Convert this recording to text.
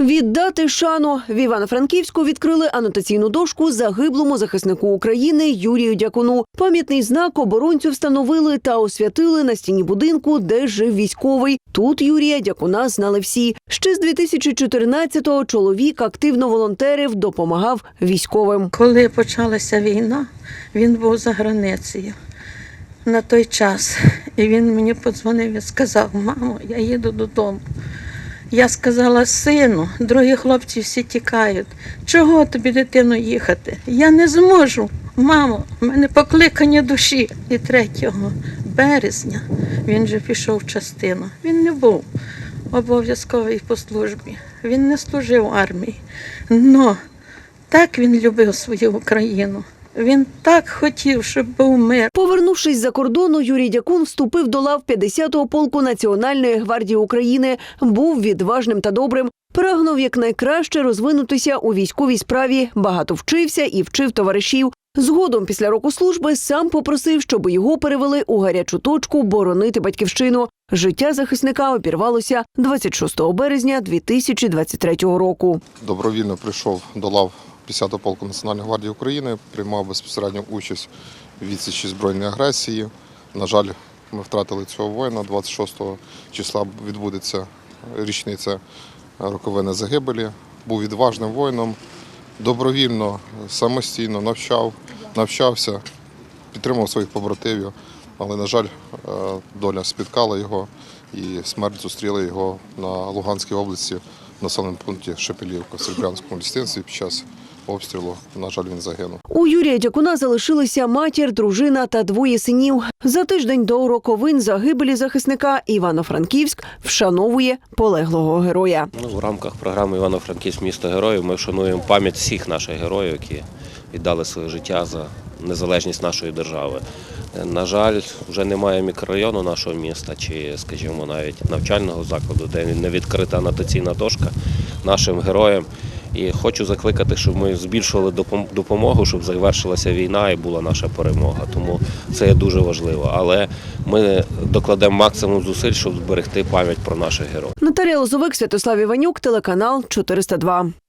Віддати шану в Івано-Франківську відкрили анотаційну дошку загиблому захиснику України Юрію Дякуну. Пам'ятний знак оборонцю встановили та освятили на стіні будинку, де жив військовий. Тут Юрія Дякуна знали всі. Ще з 2014-го чоловік активно волонтерив, допомагав військовим. Коли почалася війна, він був за границею на той час. І він мені подзвонив і сказав: мамо, я їду додому. Я сказала, сину, другі хлопці всі тікають. Чого тобі, дитино, їхати? Я не зможу. Мамо, в мене покликання душі. І 3 березня він вже пішов в частину. Він не був обов'язковий по службі. Він не служив армії. Но так він любив свою Україну. Він так хотів, щоб був мир. Повернувшись за кордону, Юрій Дякун вступив до лав 50-го полку Національної гвардії України. Був відважним та добрим. Прагнув якнайкраще розвинутися у військовій справі. Багато вчився і вчив товаришів. Згодом, після року служби, сам попросив, щоб його перевели у гарячу точку боронити батьківщину. Життя захисника обірвалося 26 березня 2023 року. добровільно прийшов до лав 50-го полку Національної гвардії України, приймав безпосередню участь у відсічі збройної агресії. На жаль, ми втратили цього воїна. 26 числа відбудеться річниця роковини загибелі. Був відважним воїном, добровільно, самостійно навчав, навчався, підтримував своїх побратимів. Але, на жаль, е, доля спіткала його і смерть зустріла його на Луганській області в населеному пункті Шепелівка в Серебрянському лістинстві під час обстрілу. На жаль, він загинув. У Юрія Дякуна залишилися матір, дружина та двоє синів. За тиждень до роковин загибелі захисника Івано-Франківськ вшановує полеглого героя. Ну, в рамках програми Івано-Франківськ місто героїв ми вшануємо пам'ять всіх наших героїв, які віддали своє життя за незалежність нашої держави. На жаль, вже немає мікрорайону нашого міста чи, скажімо, навіть навчального закладу, де не відкрита анотаційна дошка нашим героям. І хочу закликати, щоб ми збільшували допомогу, щоб завершилася війна і була наша перемога. Тому це є дуже важливо. Але ми докладемо максимум зусиль, щоб зберегти пам'ять про наших героїв. Наталія Лозовик, Святослав Іванюк, телеканал 402.